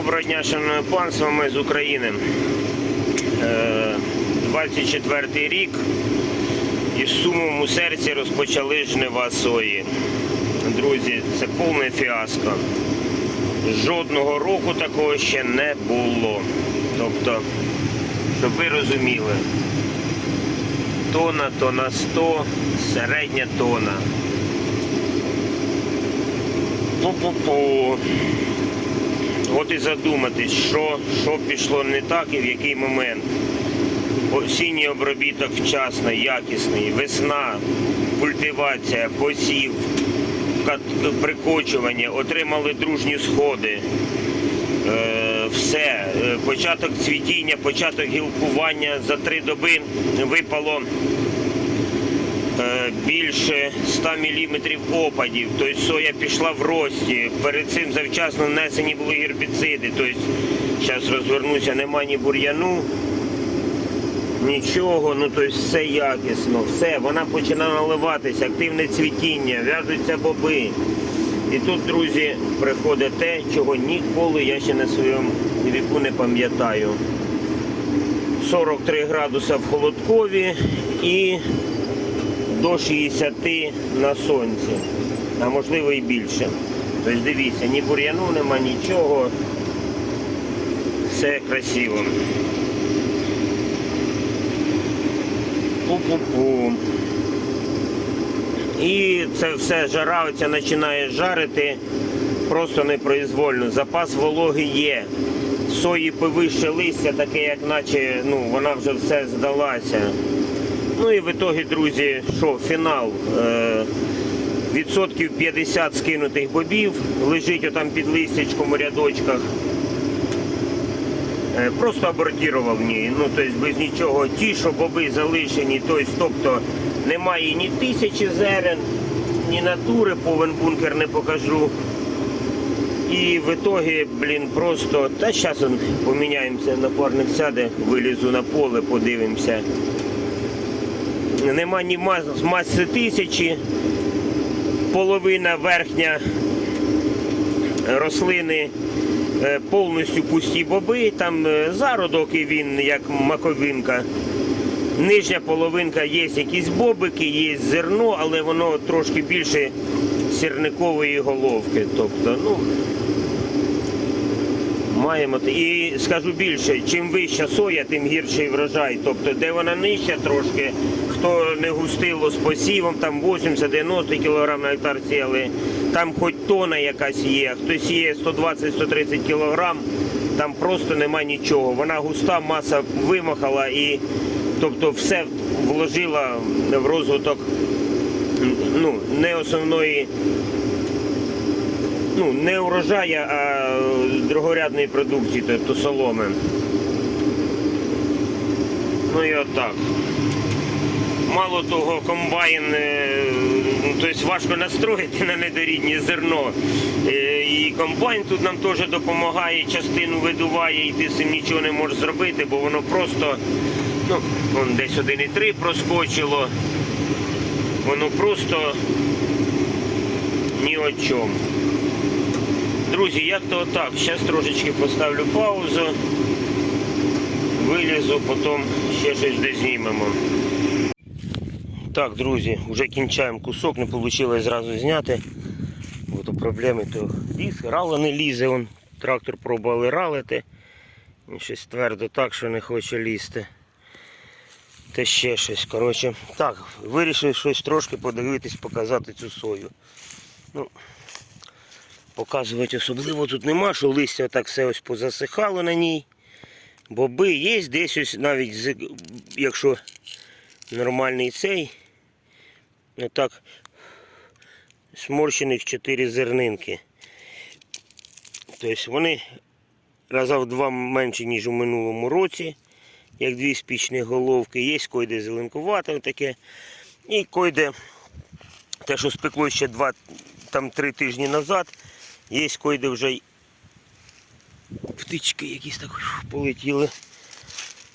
Доброго дня, шановне панство, ми з України. Е, 24 рік і з сумом у серці розпочали жнива сої. Друзі, це повне фіаско. Жодного року такого ще не було. Тобто, щоб ви розуміли, тона то на 100, середня тона. Пу-пу-пу. От і задуматись, що, що пішло не так і в який момент. Осінній обробіток вчасно, якісний, весна, культивація, посів, прикочування, отримали дружні сходи. Е, все, Е, початок цвітіння, початок гілкування за три доби випало більше 100 мм опадів, тобто соя пішла в рості. Перед цим завчасно внесені були гербіциди. Тобто, зараз розвернуся, нема ні бур'яну, нічого, ну тобто все якісно, все, вона починає наливатися, активне цвітіння, в'яжуться боби. І тут, друзі, приходить те, чого ніколи я ще на своєму віку не пам'ятаю. 43 градуса в холодкові і до 60 на сонці, а можливо і більше. Тобто дивіться, ні бур'яну нема, нічого. Все красиво. Пу-пу-пу. І це все жара оця починає жарити просто непроизвольно. Запас вологи є. Сої повище листя, таке, як наче ну, вона вже все здалася. Ну і в ітогі, друзі, що фінал. Е, відсотків 50 скинутих бобів, лежить отам під листячком у рядочках. Е, Просто абортував ні, ну тобто без нічого. Ті, що боби залишені, тобто немає ні тисячі зерен, ні натури, повен бункер не покажу. І в ітогі, блін, просто, та зараз поміняємося, напарник сяде, вилізу на поле, подивимося. Нема ні мас- маси тисячі, половина верхня рослини е, повністю пусті боби, там е, зародок і він як маковинка. Нижня половинка є якісь бобики, є зерно, але воно трошки більше сірникової головки. Тобто, ну, маємо. І скажу більше, чим вища соя, тим гірший врожай. Тобто, де вона нижча трошки, хто не густило з посівом, там 80-90 кг на гектар сіяли, там хоч тона якась є, хто сіє 120-130 кг, там просто нема нічого. Вона густа, маса вимахала і тобто все вложила в розвиток ну, не основної ну, не урожая, а другорядної продукції, тобто соломи. Ну і отак. Мало того, комбайн, тобто важко настроїти на недоріднє зерно. Е, І комбайн тут нам теж допомагає, частину видуває, і ти з цим нічого не можеш зробити, бо воно просто ну, вон десь 1,3 проскочило. Воно просто ні о чому. Друзі, як то отак. Зараз трошечки поставлю паузу, вилізу, потім ще щось де знімемо. Так, друзі, вже кінчаємо кусок, не вийшло зразу зняти. Бо проблеми, то ліс, рало не лізе, он, трактор пробували ралити. Він щось твердо так, що не хоче лізти. Та ще щось. Коротше, так, вирішив щось трошки подивитись, показати цю сою. Ну, Показувати особливо тут нема, що листя так все ось позасихало на ній. Боби є, десь ось навіть якщо нормальний цей, отак сморщених 4 зернинки. Тобто вони раза в два менші, ніж у минулому році, як дві спічні головки. Є койде зеленкувате таке. І койде те, що спекло ще два, там три тижні назад. Є койде вже птички якісь так полетіли.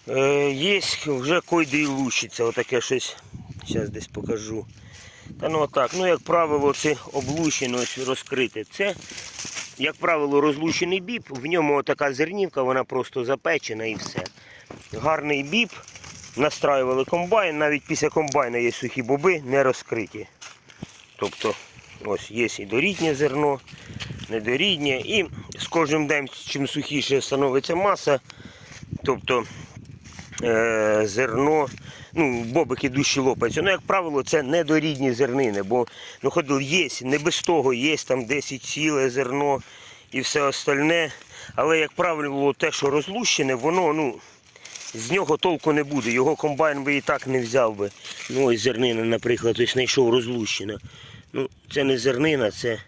Е, є вже койде і лущиться, отаке щось. Зараз десь покажу. Та ну отак, ну як правило, це облущено розкрите. Це як правило, розлущений біб, в ньому така зернівка, вона просто запечена і все. Гарний біб, настраювали комбайн, навіть після комбайна є сухі боби, не розкриті. Тобто, ось є і доріднє зерно, недоріднє, і з кожним днем, чим сухіше становиться маса, тобто е, зерно, ну, бобики дужче лопаються. Ну, як правило, це недорідні зернини, бо ну, ходив, є, не без того, є там 10 ціле зерно і все остальне. Але, як правило, те, що розлущене, воно, ну, з нього толку не буде. Його комбайн би і так не взяв би. Ну, ось зернина, наприклад, ось знайшов розлущена. Ну, це не зернина, це.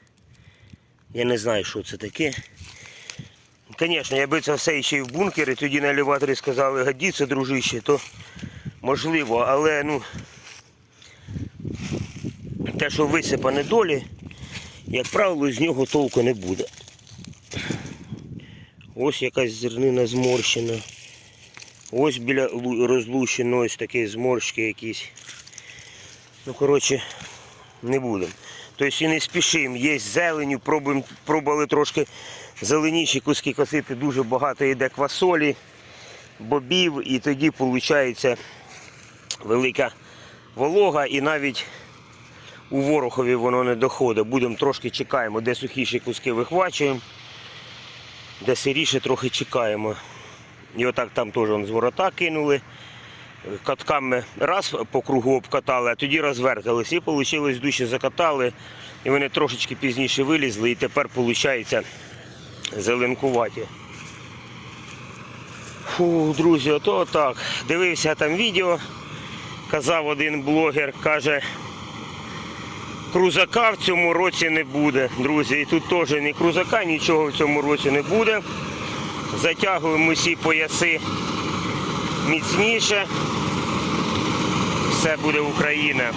Я не знаю, що це таке. Звісно, якби це все ще й в бункері, тоді на елеваторі сказали, годіться, дружище, то можливо, але ну те, що висипане долі, як правило, з нього толку не буде. Ось якась зернина зморщена. Ось біля лу- розлущено ось такі зморшки якісь. Ну, коротше, не будемо. Тобто і не спішимо, є зеленю, пробуємо, пробували трошки зеленіші куски косити, дуже багато йде квасолі, бобів, і тоді виходить велика волога і навіть у ворохові воно не доходить. Будемо трошки чекаємо, де сухіші куски вихвачуємо, де сиріше трохи чекаємо. І отак там теж з ворота кинули. Катками раз по кругу обкатали, а тоді розвертались. І вийшло, душі закатали. І вони трошечки пізніше вилізли, і тепер виходить зеленкуваті. Фу, друзі, ото так. Дивився там відео. Казав один блогер, каже, крузака в цьому році не буде. Друзі, і тут теж ні крузака, нічого в цьому році не буде. Затягуємо всі пояси міцніше. Все буде Україна.